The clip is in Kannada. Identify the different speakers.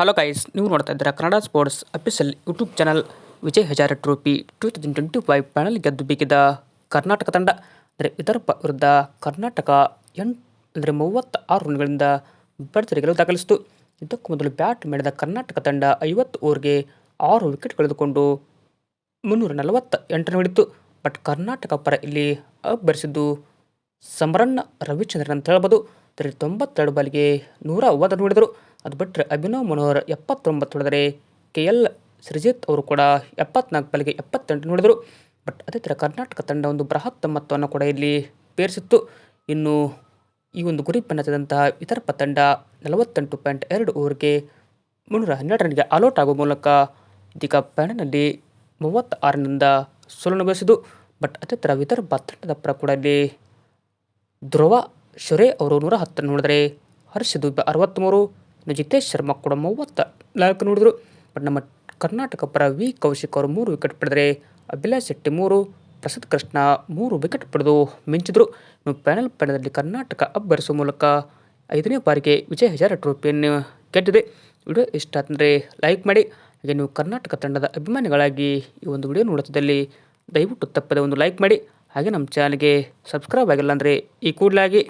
Speaker 1: ಹಲೋ ಗೈಸ್ ನೀವು ನೋಡ್ತಾ ಇದ್ದೀರಾ Kannada sports official YouTube channel Vijay Hazare trophy two thousand twenty five final ಗೆದ್ದು ಬೇಕಿದ್ದ ಕರ್ನಾಟಕ ತಂಡ, ಅಂದರೆ ವಿದರ್ಭ ವಿರುದ್ಧ ಕರ್ನಾಟಕ ಎಂಟು ಅಂದರೆ ಮೂವತ್ತ ಆರು ರನ್ಗಳಿಂದ ಭರ್ಜರಿ ಗೆಲುವು ದಾಖಲಿಸಿತು. ಇದಕ್ಕೂ ಮೊದಲು ಬ್ಯಾಟ್ ಮಾಡಿದ ಕರ್ನಾಟಕ ತಂಡ ಐವತ್ತು ಓವರ್ಗೆ ಆರು ವಿಕೆಟ್ ಕಳೆದುಕೊಂಡು ಮುನ್ನೂರ ನಲವತ್ತ ಎಂಟು ಹಿಡಿತು ಬಟ್ ಕರ್ನಾಟಕ ಪರ ಇಲ್ಲಿ ಅಬ್ಬರಿಸಿದ್ದು ಸಮರಣ್ಣ ರವಿಚಂದ್ರನ್ ಅಂತ ಹೇಳ್ಬೋದು. ತೊಂಬತ್ತೆರಡು ಬಾಲಿಗೆ ನೂರ ಒಂಬತ್ತು ನೋಡಿದರು. ಅದು ಬಿಟ್ಟರೆ ಅಭಿನವ್ ಮನೋಹರ್ ಎಪ್ಪತ್ತೊಂಬತ್ತು ಹೊಡೆದರೆ ಕೆ ಎಲ್ ಸೃಜಿತ್ ಅವರು ಕೂಡ ಎಪ್ಪತ್ನಾಲ್ಕು ಬಾಲಿಗೆ ಎಪ್ಪತ್ತೆಂಟು ನೋಡಿದರು. ಬಟ್ ಅದೇ ಥರ ಕರ್ನಾಟಕ ತಂಡ ಒಂದು ಬೃಹತ್ ಮೊತ್ತವನ್ನು ಕೂಡ ಇಲ್ಲಿ ಪೇರಿಸಿತ್ತು. ಇನ್ನು ಈ ಒಂದು ಗುರಿ ಬೆನ್ನತ್ತಿದಂತಹ ವಿದರ್ಭ ತಂಡ ನಲವತ್ತೆಂಟು ಪಾಯಿಂಟ್ ಎರಡು ಓವರ್ಗೆ ಮುನ್ನೂರ ಹನ್ನೆರಡು ರನ್ಗೆ ಆಲ್ಔಟ್ ಆಗುವ ಮೂಲಕ ಇದೀಗ ಪ್ಯಾನಲ್ನಲ್ಲಿ ಮೂವತ್ತ ಆರನಿಂದ ಸೋಲನುಭವಿಸಿತು ಬಟ್ ಅದೇ ಥರ ವಿದರ್ಭ ತಂಡದ ಪರ ಕೂಡ ಇಲ್ಲಿ ಧ್ರುವ ಶೊರೆ ಅವರು ನೂರ ಹತ್ತು ನೋಡಿದರೆ ಹರ್ಷ ದುಬ್ಬ ಅರವತ್ತ್ಮೂರು ಜಿತೇಶ್ ಶರ್ಮಾ ಕೂಡ ಮೂವತ್ತ ನಾಲ್ಕು ನೋಡಿದರು. ಬಟ್ ನಮ್ಮ ಕರ್ನಾಟಕ ಪರ ವಿ ಕೌಶಿಕ್ ಅವರು ಮೂರು ವಿಕೆಟ್ ಪಡೆದರೆ ಅಭಿಲಾಷ್ ಶೆಟ್ಟಿ ಮೂರು, ಪ್ರಸಾದ್ ಕೃಷ್ಣ ಮೂರು ವಿಕೆಟ್ ಪಡೆದು ಮಿಂಚಿದರು. ಪ್ಯಾನಲ್ ಪಂದ್ಯದಲ್ಲಿ ಕರ್ನಾಟಕ ಅಬ್ಬರಿಸುವ ಮೂಲಕ ಐದನೇ ಬಾರಿಗೆ ವಿಜಯ್ ಹಜಾರ ಟ್ರೋಫಿಯನ್ನು ಗೆದ್ದಿದೆ. ವಿಡಿಯೋ ಇಷ್ಟ ಅಂದರೆ ಲೈಕ್ ಮಾಡಿ. ಹಾಗೆ ನೀವು ಕರ್ನಾಟಕ ತಂಡದ ಅಭಿಮಾನಿಗಳಾಗಿ ಈ ಒಂದು ವಿಡಿಯೋ ನೋಡುತ್ತಿದ್ದಲ್ಲಿ ದಯವಿಟ್ಟು ತಪ್ಪದೆ ಒಂದು ಲೈಕ್ ಮಾಡಿ. ಹಾಗೆ ನಮ್ಮ ಚಾನಲ್ಗೆ ಸಬ್ಸ್ಕ್ರೈಬ್ ಆಗಿಲ್ಲ ಅಂದರೆ ಈ ಕೂಡಲಾಗಿ